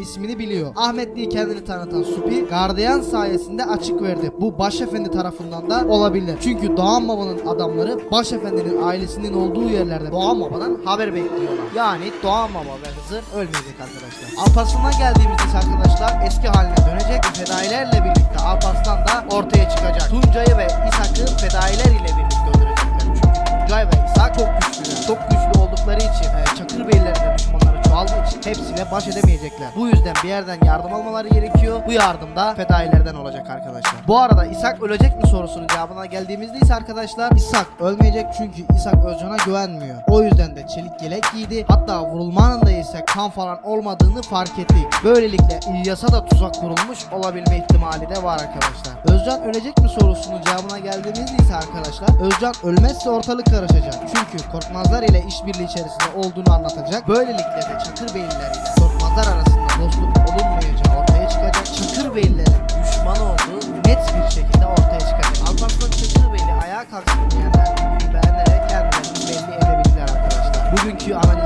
ismini biliyor. Ahmetli'yi kendini tanıtan Supi gardiyan sayesinde açık verdi. Bu başefendi tarafından da olabilir. Çünkü Doğan Baba'nın adamları başefendinin ailesinin olduğu yerlerde Doğan Baba'dan haber bekliyorlar. Yani Doğan Baba ve Hızır ölmeyecek arkadaşlar. Alparslan'a geldiğimizde ise arkadaşlar eski haline dönecek fedailerle birlikte Alparslan da ortaya çıkacak. Tuncay'ı ve İshak'ı fedailer ile birlikte öldürecekler. Çünkü Tuncay ve İshak çok güçlüler. Çok güçlü hepsiyle baş edemeyecekler. Bu yüzden bir yerden yardım almaları gerekiyor. Bu yardım da fedailerden olacak arkadaşlar. Bu arada İshak ölecek mi sorusunun cevabına geldiğimizde ise arkadaşlar İshak ölmeyecek çünkü İshak Özcan'a güvenmiyor. O yüzden de çelik yelek giydi. Hatta vurulma anında ise kan falan olmadığını fark ettik. Böylelikle İlyas'a da tuzak kurulmuş olabilme ihtimali de var arkadaşlar. Özcan ölecek mi sorusunun cevabına geldiğimizde ise arkadaşlar Özcan ölmezse ortalık karışacak. Çünkü korkmazlar ile işbirliği içerisinde olduğunu anlatacak. Böylelikle de Çakır Beyliler Diyenler videoyu beğenerek kendilerini belli edebilirler arkadaşlar. Bugünkü analizimiz